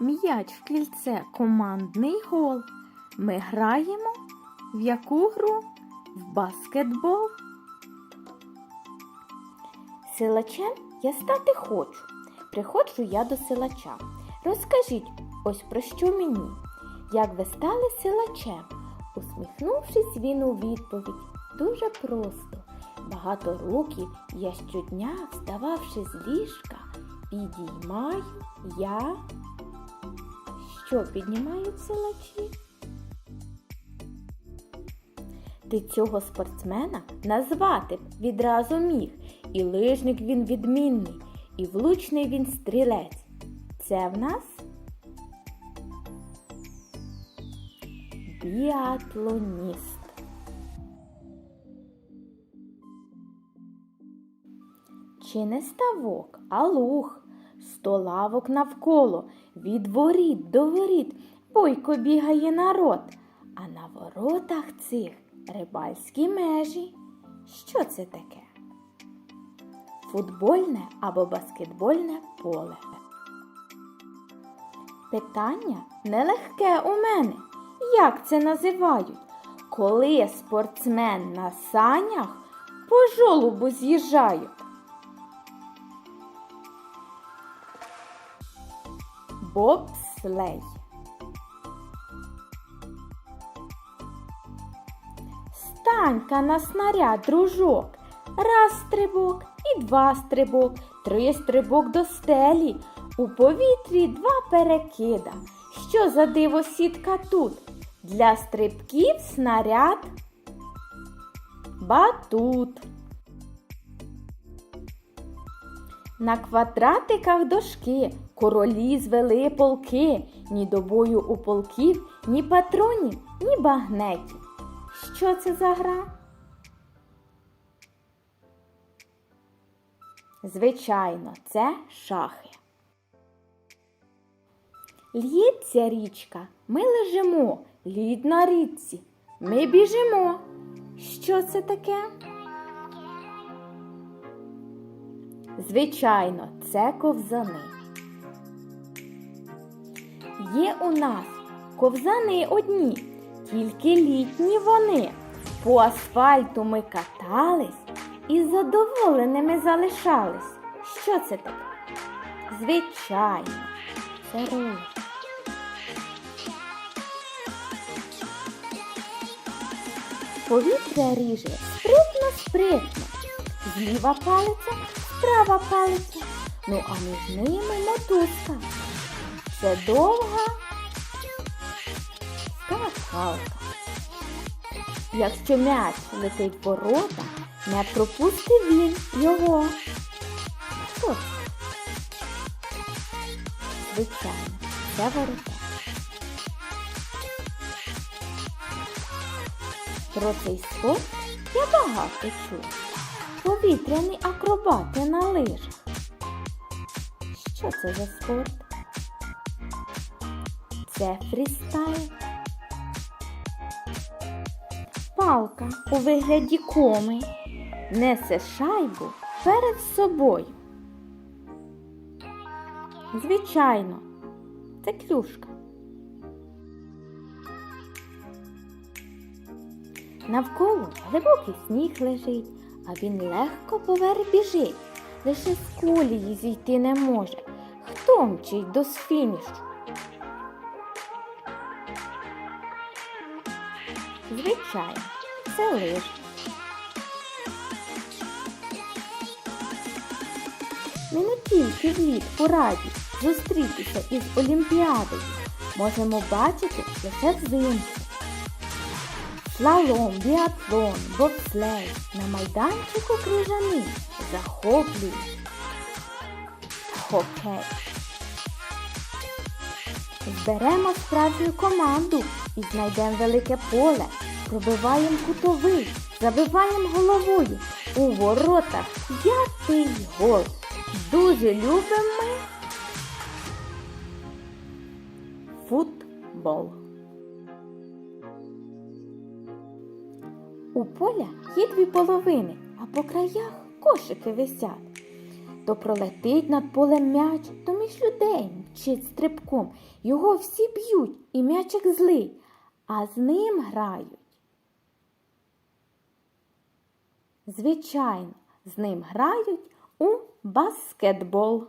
М'яч в кільце командний гол. Ми граємо в яку гру? В баскетбол. Силачем я стати хочу. Приходжу я до силача. Розкажіть ось про що мені. Як ви стали силачем? Усміхнувшись, він у відповідь. Дуже просто. Багато років я щодня, встававши з ліжка, підіймаю я. Що піднімають силачі? Ти цього спортсмена назвати б відразу міг. І лижник він відмінний, і влучний він стрілець. Це в нас біатлоніст. Чи не ставок, а луг, сто лавок навколо, від воріт до воріт бойко бігає народ, а на воротах цих рибальські межі. Що це таке? Футбольне або баскетбольне поле. Питання нелегке у мене. Як це називають? Коли спортсмен на санях по жолубу з'їжджають? Бобслей. Станька на снаряд, дружок. Раз стрибок і два стрибок, три стрибок до стелі. У повітрі два перекида. Що за диво сітка тут? Для стрибків снаряд. Батут. На квадратиках дошки королі звели полки, ні до бою у полків, ні патронів, ні багнетів. Що це за гра? Звичайно, це шахи. Л'ється річка, ми лежимо, лід на річці, ми біжимо. Що це таке? Звичайно, це ковзани. Є у нас ковзани одні, тільки літні вони. По асфальту ми катались і задоволеними залишались. Що це таке? Звичайно, це ролик. Повітря ріже спритно, спритно. Зліва палиця, справа палиця. Ну а між ними мотузка. Це довга скакалка. Якщо м'яч летить ворота, не пропустить він його. Це? Звичайно, це ворота. Про цей спорт я багато чув. Повітряні акробати на лижах. Що це за спорт? Це фрістайл. Палка у вигляді коми несе шайбу перед собою. Звичайно, це клюшка. Навколо глибокий сніг лежить, а він легко поверх біжить. Лише з колії зійти не може. Хто мчить до фінішу? Звичайно, це лижі. Ми не тільки влітку раді зустрітися із Олімпіадою, можемо бачити лише взимку. Слалом, біатлон, бобслей на майданчику крижаний захоплюють. Хокей. Зберемо справжню команду і знайдемо велике поле, пробиваємо кутовий, забиваємо головою. У воротах п'ятий гол. Дуже любимо ми футбол. У поля є дві половини, а по краях кошики висять. То пролетить над полем м'яч, то між людей мчить стрибком. Його всі б'ють, і м'ячик злий, а з ним грають. Звичайно, з ним грають у баскетбол.